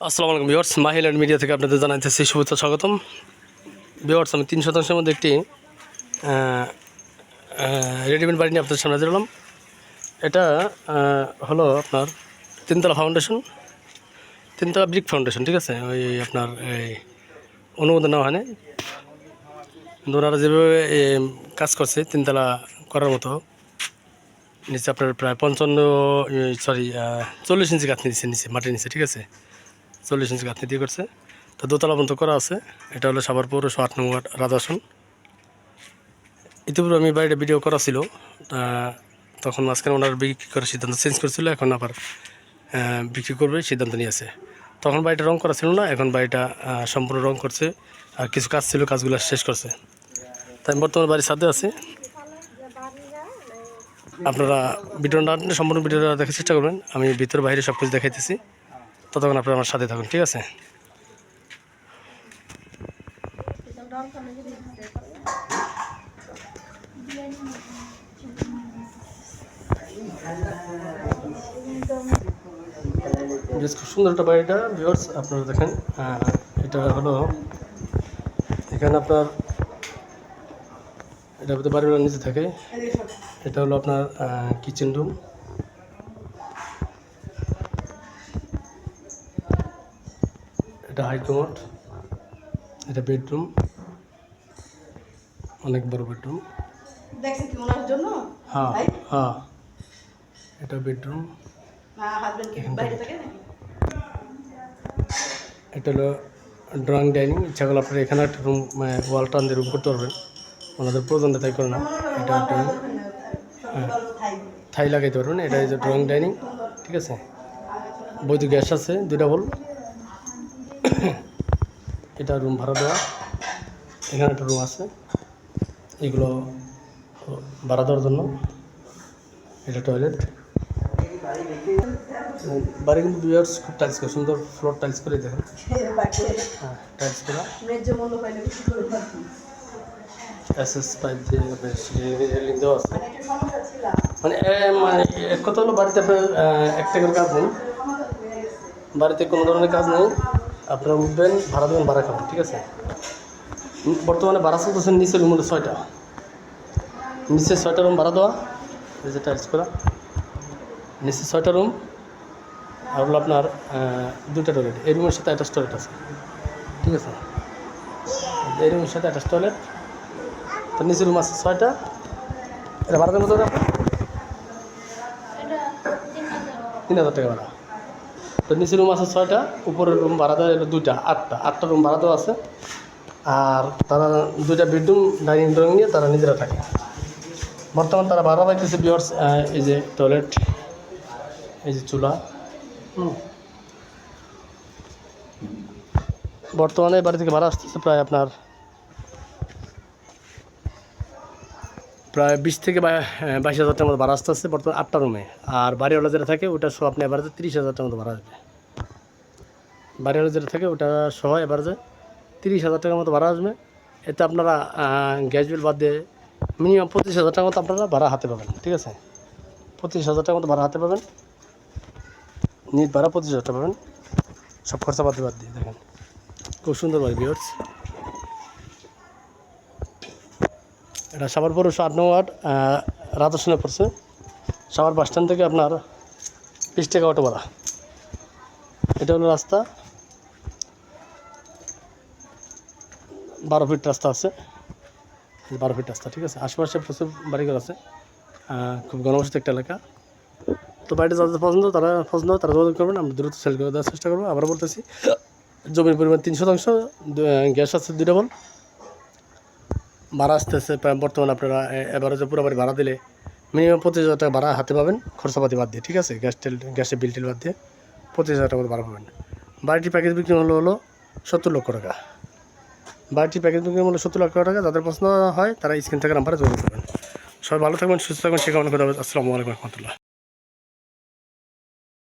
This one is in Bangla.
আসসালামু আলাইকুম ভিওয়ার্স মাহিল্যান্ড মিডিয়া থেকে আপনাদের জানাইতেছি শুভেচ্ছা, স্বাগতম। ভিওয়ার্স আমি তিন শতাংশের মধ্যে একটি রেডিমেড বাড়ি নিয়ে আপনাদের সামনে দিলাম এটা হলো আপনার তিনতলা ফাউন্ডেশন, তিনতলা ব্রিক ফাউন্ডেশন, ঠিক আছে? ওই আপনার এই অনুমোদন নেওয়া হয়নি। কিন্তু ওনারা যেভাবে কাজ করছে, তিনতলা করার মতো, নিচে আপনার প্রায় পঞ্চান্ন সরি চল্লিশ ইঞ্চি গাঁথনি দিচ্ছে, নিচে, মাটির নিচে, ঠিক আছে? চল্লিশ ইঞ্চি গাঁথনি দিয়ে করছে। তো দোতলা পর্যন্ত করা আছে। এটা হলো সাভার পৌরসভা আট নম্বর রাজাসন ইতিপূর্বে আমি বাড়িটা ভিডিও করা ছিল। তখন মাঝখানে ওনার বিক্রি করার সিদ্ধান্ত চেঞ্জ করেছিল। এখন আবার বিক্রি করবে, সিদ্ধান্ত নিয়েছে। তখন বাড়িটা রং করা ছিল না। এখন বাড়িটা সম্পূর্ণ রং করছে। আর কিছু কাজ ছিল, কাজগুলো শেষ করছে। তাই বর্তমানে বাড়ির সাথে আছি। আপনারা ভিডিওটা না সম্পূর্ণ ভিডিওটা দেখার চেষ্টা করবেন। আমি ভিতর, বাইরে সব কিছু দেখাইতেছি। ততক্ষণ আপনারা আমার সাথে থাকুন, ঠিক আছে? বেশ, খুব সুন্দর একটা বাড়িটা ভিউয়ার্স আপনারা দেখেন। এটা হলো, এখানে আপনার এটা বাড়ির নিচে থাকে। এটা হলো আপনার কিচেন রুম এটা হাই কমোড এটা বেডরুম অনেক বড় বেডরুম দেখছেন কি ওনার জন্য? হ্যাঁ হ্যাঁ এটা বেডরুম না হাজবেন্ড কি বাইরে থাকে নাকি? এটা হলো ড্রয়িং ডাইনিং ইচ্ছা করলে আপনারা এখানে একটা রুম ওয়াল টান দিয়ে রুম করতে পারবেন। ওনাদের প্রয়োজনটা তাই করে না। এটা হ্যাঁ। থাই। লাগাইতে পারবেন এটা ড্রয়িং ডাইনিং ঠিক আছে? বৈদ্যুতিক গ্যাস আছে দুইটা বল। এটা রুম ভাড়া দেওয়া। এখানে একটা রুম আছে। এগুলো ভাড়া দেওয়ার জন্য। এটা টয়লেট বাড়ি কিন্তু খুব টাইলস করে, সুন্দর ফ্লোর টাইলস করে দেখেন। হ্যাঁ টাইলস এস এস পাইপ দিয়ে রেলিং আছে। মানে মানে এক কথা হলো বাড়িতে আপনার একটা কাজ নেই। বাড়িতে কোনো ধরনের কাজ নেই। আপনারা উঠবেন ভাড়া দেবেন ভাড়া খাবেন ঠিক আছে? বর্তমানে ভাড়া চলতেছে নিচের রুম হলো ছয়টা। নিচে ছয়টা রুম ভাড়া দেওয়া এই যে টাইলস করা। নিচে ছয়টা রুম আর হলো আপনার দুটা টয়লেট এই রুমের সাথে অ্যাটাচ টয়লেট আছে ঠিক আছে? এই রুমের সাথে অ্যাটাচ টয়লেট তো নিচে রুম আছে ছয়টা। এটা ভাড়া দেবেন কত টাকা? তিন হাজার টাকা ভাড়া। তো নিচে রুম আছে ছয়টা, উপরের রুম ভাড়া দেওয়া হলো দুইটা, আটটা আটটা রুম ভাড়া দেওয়া আছে। আর তারা দুইটা বেডরুম ডাইনিং ড্রয়িং নিয়ে তারা নিজেরা থাকে। বর্তমান তারা ভাড়া পাইতেছে বিয়ার্স এই যে টয়লেট এই যে চুলা। বর্তমানে বাড়ি থেকে ভাড়া আসতেছে প্রায় আপনার প্রায় বিশ থেকে বাইশ হাজার টাকার মতো ভাড়া আসতে আসছে বর্তমানে আটটা রুমে আর বাড়িওয়ালা যেটা থাকে, ওটা সহ আপনি এবারে তিরিশ হাজার টাকার মতো ভাড়া আসবে বাড়িওয়ালা যেটা থাকে, ওটা সহ এবারে তিরিশ হাজার টাকার মতো ভাড়া আসবে। এতে আপনারা গ্যাস বিল বাদ দিয়ে মিনিমাম পঁচিশ হাজার টাকার মতো আপনারা ভাড়া হাতে পাবেন, ঠিক আছে? পঁচিশ হাজার টাকার মতো ভাড়া হাতে পাবেন। নিট ভাড়া পঁচিশ হাজার টাকা পাবেন। সব খরচা বাদ বাদ দিয়ে, দেখেন। খুব সুন্দর বাড়ি বিয়ার্স এটা সাভার পৌরসভা আট নম্বর ওয়ার্ড রাধাসনে পড়ছে। সাভার বাস স্ট্যান্ড থেকে আপনার বিশ টাকা অটো ভাড়া। এটা হলো রাস্তা। বারো ফিট রাস্তা আছে। বারো ফিট রাস্তা, ঠিক আছে? আশেপাশে প্রচুর বাড়িঘর আছে। খুব ঘনবসত একটা এলাকা। তো বাড়িটা যাদের পছন্দ, তারা পছন্দ, তারা যোগাযোগ করবেন। আমরা দ্রুত সেল করে দেওয়ার চেষ্টা করব। আবার বলতেছি, জমির পরিমাণ তিন শতাংশ গ্যাস আছে দুই ডবল ভাড়া আসতেছে বর্তমানে আপনারা যে পুরো বাড়ি ভাড়া দিলে মিনিমাম পঁচিশ হাজার টাকা ভাড়া হাতে পাবেন, খরচাপাতি বাদ দিয়ে, ঠিক আছে? গ্যাস টেল গ্যাসের বিল টিল বাদ দিয়ে পঁচিশ হাজার টাকা ভাড়া পাবেন। বাড়িটির প্যাকেজ বিক্রি হলো হলো সত্তর লক্ষ টাকা। বাড়িটির প্যাকেজ বিক্রি হলো সত্তর লক্ষ টাকা, যাদের পছন্দ হয় তারা স্ক্রিন থেকে নাম্বারে যোগাযোগ করবেন। সবাই ভালো থাকবেন, সুস্থ থাকবেন, সে কামনা করে আসসালামু আলাইকুম রহমতুল্লাহ।